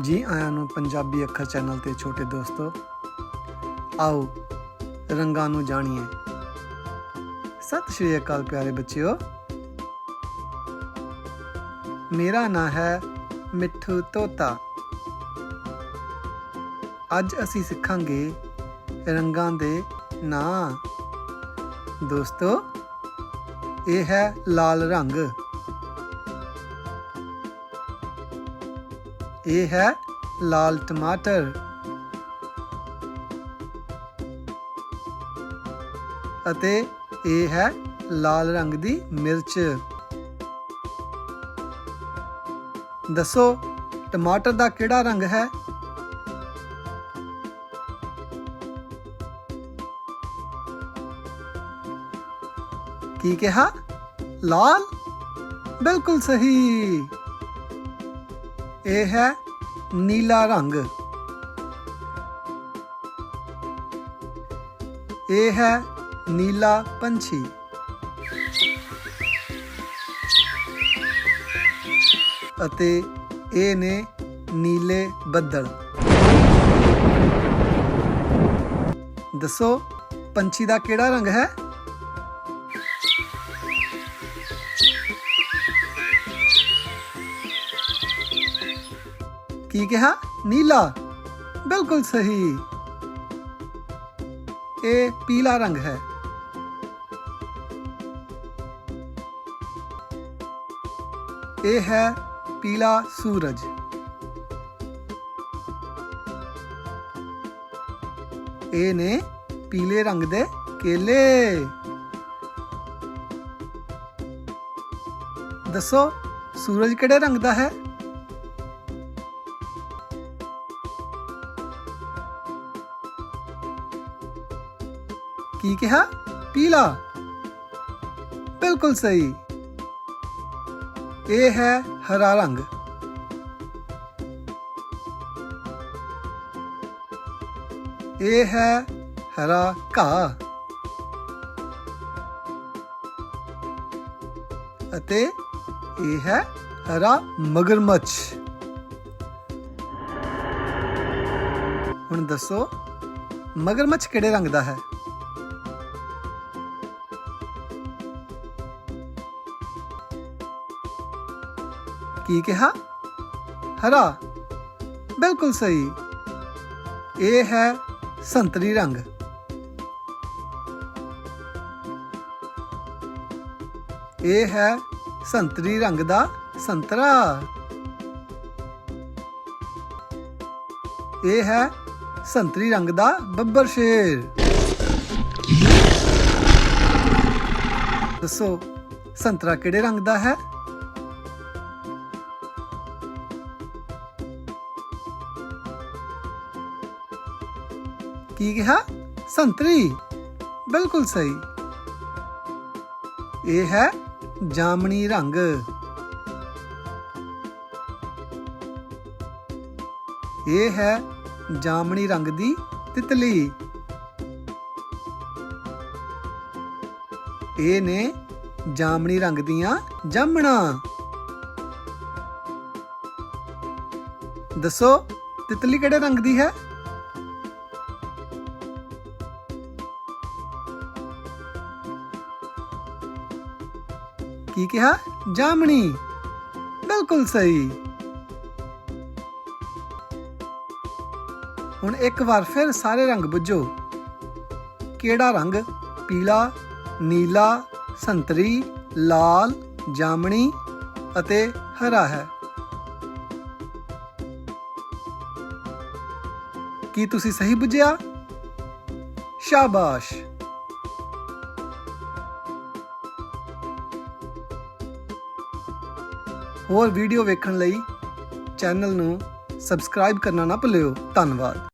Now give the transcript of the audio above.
ਜੀ ਆਇਆਂ ਨੂੰ ਪੰਜਾਬੀ ਅੱਖਰ ਚੈਨਲ ਤੇ ਛੋਟੇ ਦੋਸਤੋ, ਆਓ ਰੰਗਾਂ ਨੂੰ ਜਾਣੀਏ। ਸਤਿ ਸ਼੍ਰੀ ਅਕਾਲ ਪਿਆਰੇ ਬੱਚਿਓ। ਮੇਰਾ ਨਾਂ ਹੈ ਮਿੱਠੂ ਤੋਤਾ। ਅੱਜ ਅਸੀਂ ਸਿੱਖਾਂਗੇ ਰੰਗਾਂ ਦੇ ਨਾਂ। ਦੋਸਤੋ, ਇਹ ਹੈ ਲਾਲ ਰੰਗ। ਇਹ ਹੈ ਲਾਲ ਟਮਾਟਰ। ਅਤੇ ਇਹ ਹੈ ਲਾਲ ਰੰਗ ਦੀ ਮਿਰਚ। ਦੱਸੋ, ਟਮਾਟਰ ਦਾ ਕਿਹੜਾ ਰੰਗ ਹੈ? ਕੀ ਕਿਹਾ? ਲਾਲ? ਬਿਲਕੁਲ ਸਹੀ। ਇਹ ਹੈ ਨੀਲਾ ਰੰਗ। ਇਹ ਹੈ ਨੀਲਾ ਪੰਛੀ। ਅਤੇ ਇਹ ਨੇ ਨੀਲੇ ਬੱਦਲ। ਦੱਸੋ, ਪੰਛੀ ਦਾ ਕਿਹੜਾ ਰੰਗ ਹੈ? ਕੀ ਕਿਹਾ? ਨੀਲਾ। ਬਿਲਕੁਲ ਸਹੀ। ਇਹ ਪੀਲਾ ਰੰਗ ਹੈ। ਇਹ ਹੈ ਪੀਲਾ ਸੂਰਜ। ਇਹ ਨੇ ਪੀਲੇ ਰੰਗ ਦੇ ਕੇਲੇ। ਦੱਸੋ, ਸੂਰਜ ਕਿਹੜੇ ਰੰਗ ਦਾ ਹੈ? ਕੀ ਕਿਹਾ? ਪੀਲਾ। ਬਿਲਕੁਲ ਸਹੀ। ਇਹ ਹੈ ਹਰਾ ਰੰਗ। ਇਹ ਹੈ ਹਰਾ ਘਾਹ। ਅਤੇ ਇਹ ਹੈ ਹਰਾ ਮਗਰਮੱਛ। ਹੁਣ ਦੱਸੋ, ਮਗਰਮੱਛ ਕਿਹੜੇ ਰੰਗ ਦਾ ਹੈ? ਕੀ ਕਿਹਾ? ਹਰਾ, ਬਿਲਕੁਲ ਸਹੀ। ਇਹ ਹੈ ਸੰਤਰੀ ਰੰਗ। ਇਹ ਹੈ ਸੰਤਰੀ ਰੰਗ ਦਾ ਸੰਤਰਾ। ਇਹ ਹੈ ਸੰਤਰੀ ਰੰਗ ਦਾ ਬੱਬਰ ਸ਼ੇਰ। ਦੱਸੋ, ਸੰਤਰਾ ਕਿਹੜੇ ਰੰਗ ਦਾ ਹੈ? ਕੀ ਕਿਹਾ? ਸੰਤਰੀ। ਬਿਲਕੁਲ ਸਹੀ। ਇਹ ਹੈ ਜਾਮਣੀ ਰੰਗ। ਇਹ ਹੈ ਜਾਮਣੀ ਰੰਗ ਦੀ ਤਿਤਲੀ। ਇਹ ਨੇ ਜਾਮਣੀ ਰੰਗ ਦੀਆਂ ਜਾਮਣਾ। ਦੱਸੋ, ਤਿਤਲੀ ਕਿਹੜੇ ਰੰਗ ਦੀ ਹੈ? ਕੀ ਕਿਹਾ? ਜਾਮਣੀ। ਬਿਲਕੁਲ ਸਹੀ। ਹੁਣ ਇੱਕ ਵਾਰ ਫਿਰ ਸਾਰੇ ਰੰਗ ਬੁੱਝੋ। ਕਿਹੜਾ ਰੰਗ? ਪੀਲਾ, ਨੀਲਾ, ਸੰਤਰੀ, ਲਾਲ, ਜਾਮਣੀ ਅਤੇ ਹਰਾ ਹੈ। ਕੀ ਤੁਸੀਂ ਸਹੀ ਬੁੱਝਿਆ? ਸ਼ਾਬਾਸ਼। ਹੋਰ ਵੀਡੀਓ ਵੇਖਣ ਲਈ ਚੈਨਲ ਨੂੰ ਸਬਸਕ੍ਰਾਈਬ ਕਰਨਾ ਨਾ ਭੁੱਲਿਓ। ਧੰਨਵਾਦ।